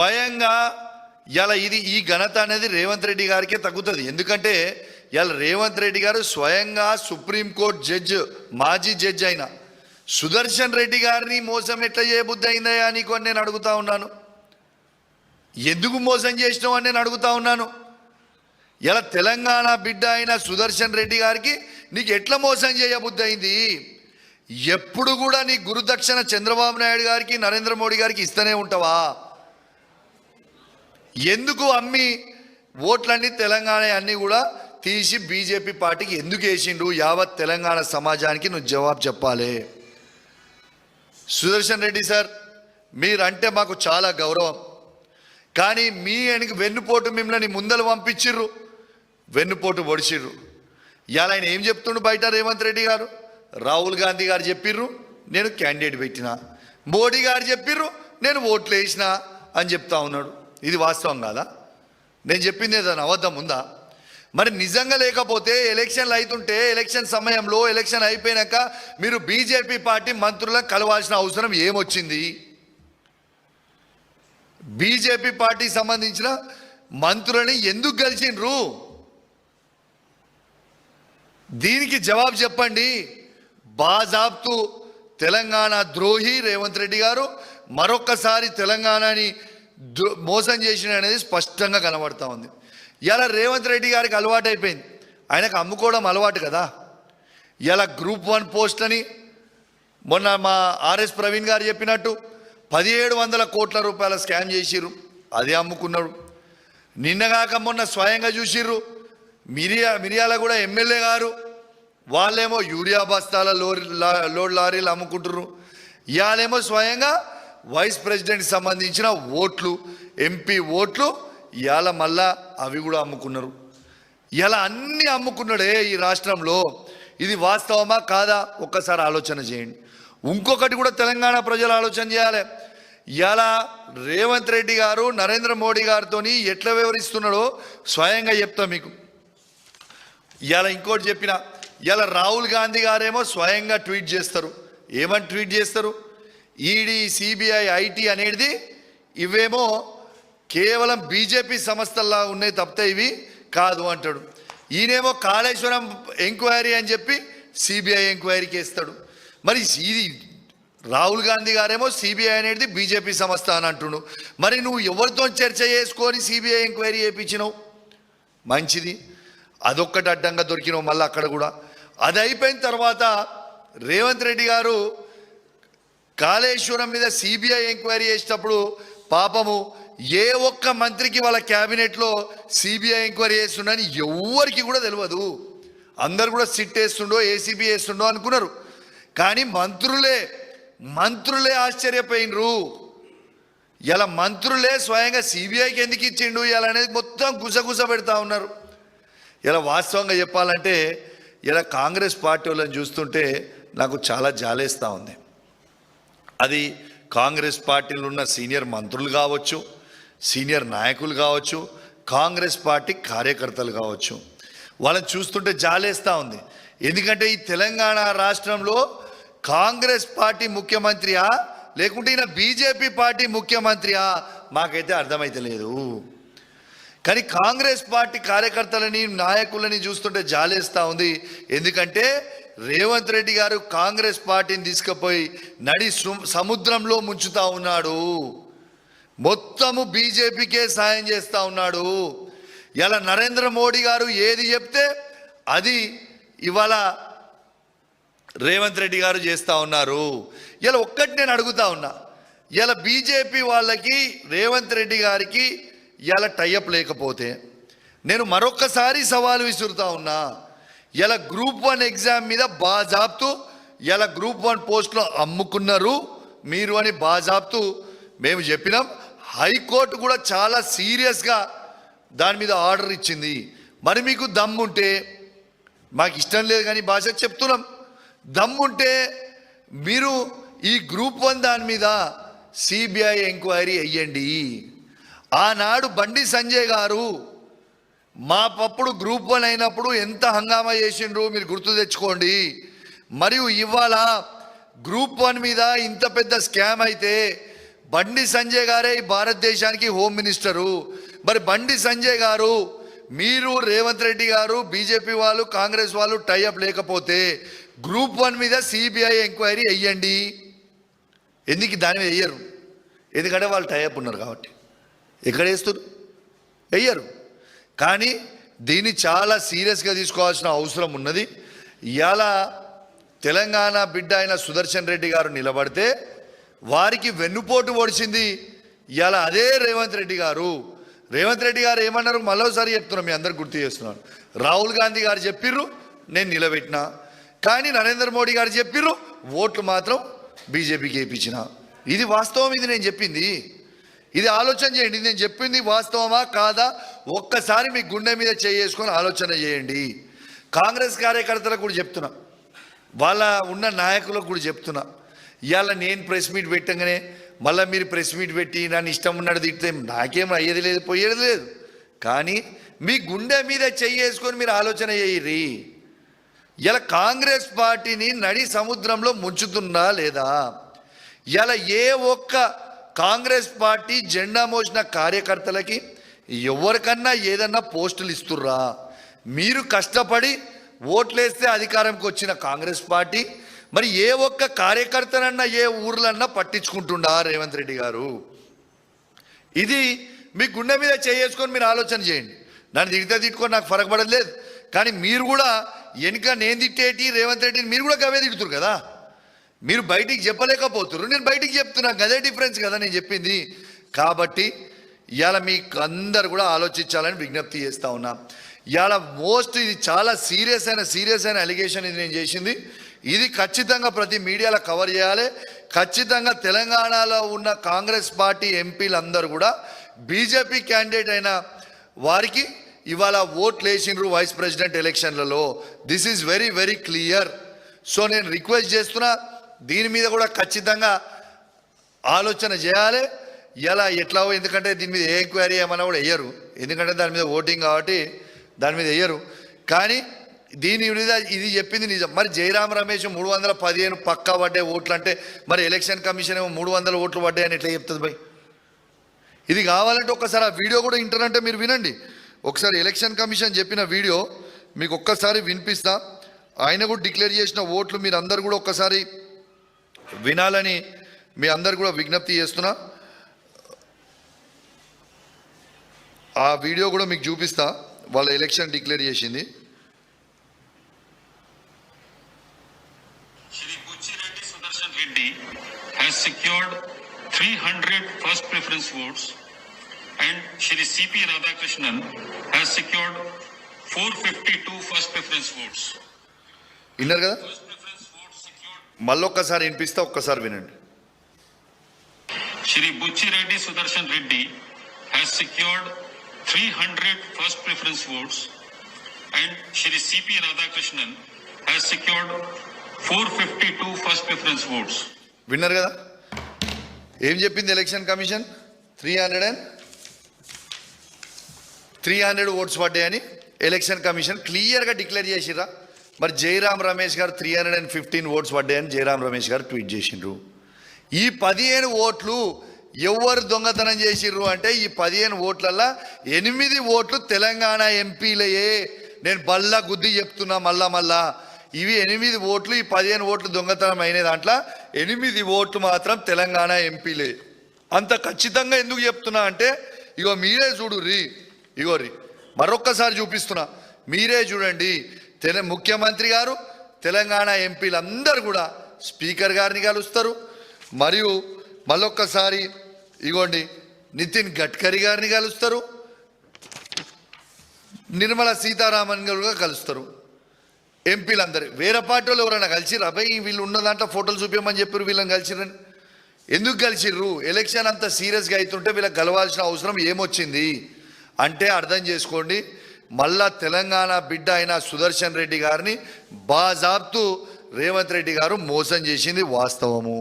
స్వయంగా ఇలా ఇది ఈ ఘనత అనేది రేవంత్ రెడ్డి గారికే తగ్గుతుంది. ఎందుకంటే ఇలా రేవంత్ రెడ్డి గారు స్వయంగా సుప్రీంకోర్టు జడ్జ్ మాజీ జడ్జ్ అయిన సుదర్శన్ రెడ్డి గారిని మోసం ఎట్లా చేయబుద్ధి అయిందయ్యా నీకు అని నేను అడుగుతా ఉన్నాను. ఎందుకు మోసం చేసినావు అని నేను అడుగుతా ఉన్నాను. ఇలా తెలంగాణ బిడ్డ అయిన సుదర్శన్ రెడ్డి గారికి నీకు ఎట్లా మోసం చేయబుద్ధి అయింది? ఎప్పుడు కూడా నీ గురుదక్షిణ చంద్రబాబు నాయుడు గారికి నరేంద్ర మోడీ గారికి ఇస్తూనే ఉంటావా? ఎందుకు అమ్మి ఓట్లన్నీ తెలంగాణ అన్నీ కూడా తీసి బీజేపీ పార్టీకి ఎందుకు వేసిండు యావత్ తెలంగాణ సమాజానికి నువ్వు జవాబు చెప్పాలి. సుదర్శన్ రెడ్డి సార్ మీరంటే మాకు చాలా గౌరవం. కానీ మీ వెనుక వెన్నుపోటు మిమ్మల్ని ముందలు పంపించిర్రు. వెన్నుపోటు పొడిచిర్రు. ఇవాళ ఆయన ఏం చెప్తుండు బయట రేవంత్ రెడ్డి గారు? రాహుల్ గాంధీ గారు చెప్పిర్రు నేను క్యాండిడేట్ పెట్టిన. మోడీ గారు చెప్పిర్రు నేను ఓట్లు వేసిన అని చెప్తా ఉన్నాడు. ఇది వాస్తవం కాదా? నేను చెప్పింది ఏదైనా అబద్ధం ఉందా? మరి నిజంగా లేకపోతే ఎలక్షన్లు అవుతుంటే ఎలక్షన్ సమయంలో ఎలక్షన్ అయిపోయినాక మీరు బీజేపీ పార్టీ మంత్రులను కలవాల్సిన అవసరం ఏమొచ్చింది? బీజేపీ పార్టీకి సంబంధించిన మంత్రులని ఎందుకు కలిసిండ్రు? దీనికి జవాబు చెప్పండి. బాజాబ్తు తెలంగాణ ద్రోహి రేవంత్ రెడ్డి గారు మరొక్కసారి తెలంగాణని మోసం చేసిన అనేది స్పష్టంగా కనబడతా ఉంది. ఇలా రేవంత్ రెడ్డి గారికి అలవాటు అయిపోయింది ఆయనకు అమ్ముకోవడం అలవాటు కదా. ఇలా గ్రూప్ వన్ పోస్ట్ అని మొన్న మా ఆర్ఎస్ ప్రవీణ్ గారు చెప్పినట్టు పదిహేడు వందల కోట్ల రూపాయల స్కామ్ చేసిర్రు. అదే అమ్ముకున్నాడు నిన్నగాక మొన్న స్వయంగా చూసిర్రు. మిరియా మిరియాల కూడా ఎమ్మెల్యే గారు వాళ్ళేమో యూరియా బస్తాల లోరీ లోడ్ లారీలు అమ్ముకుంటుర్రు. ఇవాళేమో స్వయంగా వైస్ ప్రెసిడెంట్ సంబంధించిన ఓట్లు ఎంపీ ఓట్లు ఇవాళ మళ్ళా అవి కూడా అమ్ముకున్నారు. ఇలా అన్నీ అమ్ముకున్నాడే ఈ రాష్ట్రంలో. ఇది వాస్తవమా కాదా? ఒక్కసారి ఆలోచన చేయండి. ఇంకొకటి కూడా తెలంగాణ ప్రజలు ఆలోచన చేయాలి. ఇలా రేవంత్ రెడ్డి గారు నరేంద్ర మోడీ గారితో ఎట్లా వివరిస్తున్నాడో స్వయంగా చెప్తా మీకు. ఇలా ఇంకోటి చెప్పిన ఇలా రాహుల్ గాంధీ గారేమో స్వయంగా ట్వీట్ చేస్తారు. ఏమని ట్వీట్ చేస్తారు? ఈడీ సిబిఐ ఐటీ అనేది ఇవేమో కేవలం బీజేపీ సంస్థల్లా ఉన్నాయి తప్పితే ఇవి కాదు అంటాడు. ఈయనేమో కాళేశ్వరం ఎంక్వైరీ అని చెప్పి సిబిఐ ఎంక్వైరీకి వేస్తాడు. మరి ఇది రాహుల్ గాంధీ గారేమో సిబిఐ అనేది బీజేపీ సంస్థ అని అంటుడు. మరి నువ్వు ఎవరితో చర్చ చేసుకొని సిబిఐ ఎంక్వైరీ చేయించినావు? మంచిది. అదొక్కటి అడ్డంగా దొరికినావు మళ్ళీ అక్కడ కూడా. అది అయిపోయిన తర్వాత రేవంత్ రెడ్డి గారు కాళేశ్వరం మీద సిబిఐ ఎంక్వైరీ చేసేటప్పుడు పాపము ఏ ఒక్క మంత్రికి వాళ్ళ క్యాబినెట్లో సిబిఐ ఎంక్వైరీ చేస్తుండని ఎవ్వరికి కూడా తెలియదు. అందరు కూడా సిట్ వేస్తుండో ఏసీబీ వేస్తుండో అనుకున్నారు. కానీ మంత్రులే మంత్రులే ఆశ్చర్యపోయినరు. ఇలా మంత్రులే స్వయంగా సిబిఐకి ఎందుకు ఇచ్చిండు ఇలా అనేది మొత్తం గుసగుస పెడతా ఉన్నారు. ఇలా వాస్తవంగా చెప్పాలంటే ఇలా కాంగ్రెస్ పార్టీ వాళ్ళని చూస్తుంటే నాకు చాలా జాలేస్తూ ఉంది. అది కాంగ్రెస్ పార్టీలో ఉన్న సీనియర్ మంత్రులు కావచ్చు సీనియర్ నాయకులు కావచ్చు కాంగ్రెస్ పార్టీ కార్యకర్తలు కావచ్చు. వాళ్ళని చూస్తుంటే జాలేస్తూ ఉంది. ఎందుకంటే ఈ తెలంగాణ రాష్ట్రంలో కాంగ్రెస్ పార్టీ ముఖ్యమంత్రియా లేకుంటే ఈయన బీజేపీ పార్టీ ముఖ్యమంత్రియా? మాకైతే అర్థమైతే లేదు. కానీ కాంగ్రెస్ పార్టీ కార్యకర్తలని నాయకులని చూస్తుంటే జాలేస్తూ ఉంది. ఎందుకంటే రేవంత్ రెడ్డి గారు కాంగ్రెస్ పార్టీని తీసుకుపోయి నడి సముద్రంలో ముంచుతా ఉన్నాడు. మొత్తము బీజేపీకే సాయం చేస్తూ ఉన్నాడు. ఇలా నరేంద్ర మోడీ గారు ఏది చెప్తే అది ఇవాళ రేవంత్ రెడ్డి గారు చేస్తూ ఉన్నారు. ఇలా ఒక్కటి నేను అడుగుతా ఉన్నా. ఇలా బీజేపీ వాళ్ళకి రేవంత్ రెడ్డి గారికి ఇలా టైఅప్ లేకపోతే నేను మరొక్కసారి సవాలు విసురుతా ఉన్నా. ఇలా గ్రూప్ వన్ ఎగ్జామ్ మీద బాజాబ్తూ ఇలా గ్రూప్ వన్ పోస్ట్లో అమ్ముకున్నారు. మీరు అని బాజాబ్తూ మేము చెప్పినాం. హైకోర్టు కూడా చాలా సీరియస్గా దాని మీద ఆర్డర్ ఇచ్చింది. మరి మీకు దమ్ముంటే మాకు ఇష్టం లేదు కానీ భాష చెప్తున్నాం. దమ్ముంటే మీరు ఈ గ్రూప్ వన్ దాని మీద సిబిఐ ఎంక్వైరీ అయ్యండి. ఆనాడు బండి సంజయ్ గారు మా పప్పుడు గ్రూప్ వన్ అయినప్పుడు ఎంత హంగామా చేసిండ్రు మీరు గుర్తు తెచ్చుకోండి. మరియు ఇవాళ గ్రూప్ వన్ మీద ఇంత పెద్ద స్కామ్ అయితే బండి సంజయ్ గారే ఈ భారతదేశానికి హోమ్ మినిస్టరు. మరి బండి సంజయ్ గారు మీరు రేవంత్ రెడ్డి గారు బీజేపీ వాళ్ళు కాంగ్రెస్ వాళ్ళు టైఅప్ లేకపోతే గ్రూప్ వన్ మీద సిబిఐ ఎంక్వైరీ వెయ్యండి ఎందుకు దాని మీద వెయ్యరు ఎందుకంటే వాళ్ళు టైఅప్ ఉన్నారు కాబట్టి. ఎక్కడ వేస్తారు వెయ్యరు కానీ దీన్ని చాలా సీరియస్గా తీసుకోవాల్సిన అవసరం ఉన్నది. ఇవాళ తెలంగాణ బిడ్డ అయిన సుదర్శన్ రెడ్డి గారు నిలబడితే వారికి వెన్నుపోటు పొడిచింది ఇవాళ అదే రేవంత్ రెడ్డి గారు. రేవంత్ రెడ్డి గారు ఏమన్నారు? మరోసారి చెప్తున్నాం మీ అందరు గుర్తు చేస్తున్నాను. రాహుల్ గాంధీ గారు చెప్పిర్రు నేను నిలబెట్టిన. కానీ నరేంద్ర మోడీ గారు చెప్పిర్రు ఓట్లు మాత్రం బీజేపీకి వేయించిన. ఇది వాస్తవం ఇది నేను చెప్పింది. ఇది ఆలోచన చేయండి. నేను చెప్పింది వాస్తవమా కాదా? ఒక్కసారి మీ గుండె మీద చేసుకొని ఆలోచన చేయండి. కాంగ్రెస్ కార్యకర్తలకు కూడా చెప్తున్నా. వాళ్ళ ఉన్న నాయకులకు కూడా చెప్తున్నా. ఇవాళ నేను ప్రెస్ మీట్ పెట్టగానే మళ్ళీ మీరు ప్రెస్ మీట్ పెట్టి నన్ను ఇష్టం ఉన్నది తిడితే నాకేం అయ్యేది లేదు పోయేది లేదు. కానీ మీ గుండె మీద చెయ్యేసుకొని మీరు ఆలోచన చేయరి ఇలా కాంగ్రెస్ పార్టీని నడి సముద్రంలో ముంచుతున్నా లేదా? ఇలా ఏ ఒక్క కాంగ్రెస్ పార్టీ జెండా మోసిన కార్యకర్తలకి ఎవరికన్నా ఏదన్నా పోస్టులు ఇస్తుర్రా? మీరు కష్టపడి ఓట్లేస్తే అధికారంకి వచ్చిన కాంగ్రెస్ పార్టీ మరి ఏ ఒక్క కార్యకర్తనన్నా ఏ ఊర్లన్నా పట్టించుకుంటుండా రేవంత్ రెడ్డి గారు? ఇది మీ గుండె మీద చేసుకొని మీరు ఆలోచన చేయండి. నన్ను తిడితే తిట్టుకొని నాకు ఫరక పడదు లేదు కానీ మీరు కూడా వెనుక నేను తిట్టేటి రేవంత్ రెడ్డిని మీరు కూడా గవే తిడుతురు కదా? మీరు బయటికి చెప్పలేకపోతున్నారు నేను బయటికి చెప్తున్నా అదే డిఫరెన్స్ కదా నేను చెప్పింది. కాబట్టి ఇవాళ మీకు అందరు కూడా ఆలోచించాలని విజ్ఞప్తి చేస్తా ఉన్నా. ఇవాళ మోస్ట్ ఇది చాలా సీరియస్ అయిన సీరియస్ అయిన అలిగేషన్ ఇది నేను చేసింది. ఇది ఖచ్చితంగా ప్రతి మీడియాలో కవర్ చేయాలి. ఖచ్చితంగా తెలంగాణలో ఉన్న కాంగ్రెస్ పార్టీ ఎంపీలందరూ కూడా బీజేపీ క్యాండిడేట్ అయిన వారికి ఇవాళ ఓట్లు వేసిండ్రు వైస్ ప్రెసిడెంట్ ఎలక్షన్లలో this is very very clear so నేను రిక్వెస్ట్ చేస్తున్నా దీని మీద కూడా ఖచ్చితంగా ఆలోచన చేయాలి. ఎలా ఎట్లా ఎందుకంటే దీని మీద ఏ ఎంక్వైరీ ఏమన్నా కూడా వేయరు. ఎందుకంటే దాని మీద ఓటింగ్ కాబట్టి దాని మీద వేయరు. కానీ దీని మీద ఇది చెప్పింది నిజం. మరి జయరాం రమేష్ మూడు వందల పదిహేను పక్కా పడ్డే ఓట్లు అంటే మరి ఎలక్షన్ కమిషన్ ఏమో మూడు వందల ఓట్లు పడ్డాయని ఎట్లా చెప్తుంది భయ్? ఇది కావాలంటే ఒక్కసారి ఆ వీడియో కూడా వింటారంటే మీరు వినండి. ఒకసారి ఎలక్షన్ కమిషన్ చెప్పిన వీడియో మీకు ఒక్కసారి వినిపిస్తా. ఆయన కూడా డిక్లేర్ చేసిన ఓట్లు మీరు అందరు కూడా ఒక్కసారి వినాలని మీ అందరు కూడా విజ్ఞప్తి చేస్తున్నా. ఆ వీడియో కూడా మీకు చూపిస్తా. వాళ్ళ ఎలక్షన్ డిక్లేర్ చేసింది. Secured three hundred first preference votes and Shri CP Radhakrishnan has secured four fifty two first preference votes విన్నారు కదా? మళ్ళొక్కసారి వినిపిస్తే ఒక్కసారి వినండి. Shri Buchireddy Sudarshan Reddy has secured three hundred first preference votes and Shri CP Radhakrishnan has secured four fifty two first preference votes విన్నారు కదా? ఏం చెప్పింది election commission three hundred and three hundred votes పడ్డాయని election commission క్లియర్గా declare చేసిరా మరి Jairam Ramesh garu three hundred and fifteen votes పడ్డాయని Jairam Ramesh garu tweet చేసిండ్రు. ఈ పదిహేను ఓట్లు ఎవరు దొంగతనం చేసిర్రు అంటే ఈ పదిహేను ఓట్లల్లో ఎనిమిది ఓట్లు తెలంగాణ ఎంపీలయే. నేను బల్లా గుద్ది చెప్తున్నా మళ్ళా మళ్ళా. ఇవి ఎనిమిది ఓట్లు ఈ పదిహేను ఓట్లు దొంగతనం అయిన దాంట్లో ఎనిమిది ఓట్లు మాత్రం తెలంగాణ ఎంపీలే. అంత ఖచ్చితంగా ఎందుకు చెప్తున్నా అంటే ఇగో మీరే చూడు రీ ఇగో రీ మరొక్కసారి చూపిస్తున్నా. మీరే చూడండి తెల ముఖ్యమంత్రి గారు తెలంగాణ ఎంపీలందరూ కూడా స్పీకర్ గారిని కలుస్తారు. మరియు మళ్ళొక్కసారి ఇగోండి నితిన్ గడ్కరీ గారిని కలుస్తారు. నిర్మలా సీతారామన్ గారు కలుస్తారు. ఎంపీలందరూ. వేరే పార్టీ వాళ్ళు ఎవరైనా కలిసిర్రు? అబ్బాయి వీళ్ళు ఉన్న దాంట్లో ఫోటోలు చూపించమని చెప్పారు వీళ్ళని కలిసిరని ఎందుకు కలిసిర్రు? ఎలక్షన్ అంత సీరియస్గా అవుతుంటే వీళ్ళకి కలవాల్సిన అవసరం ఏమొచ్చింది? అంటే అర్థం చేసుకోండి. మళ్ళా తెలంగాణ బిడ్డ అయిన సుదర్శన్ రెడ్డి గారిని బాజాబ్తూ రేవంత్ రెడ్డి గారు మోసం చేసింది వాస్తవము.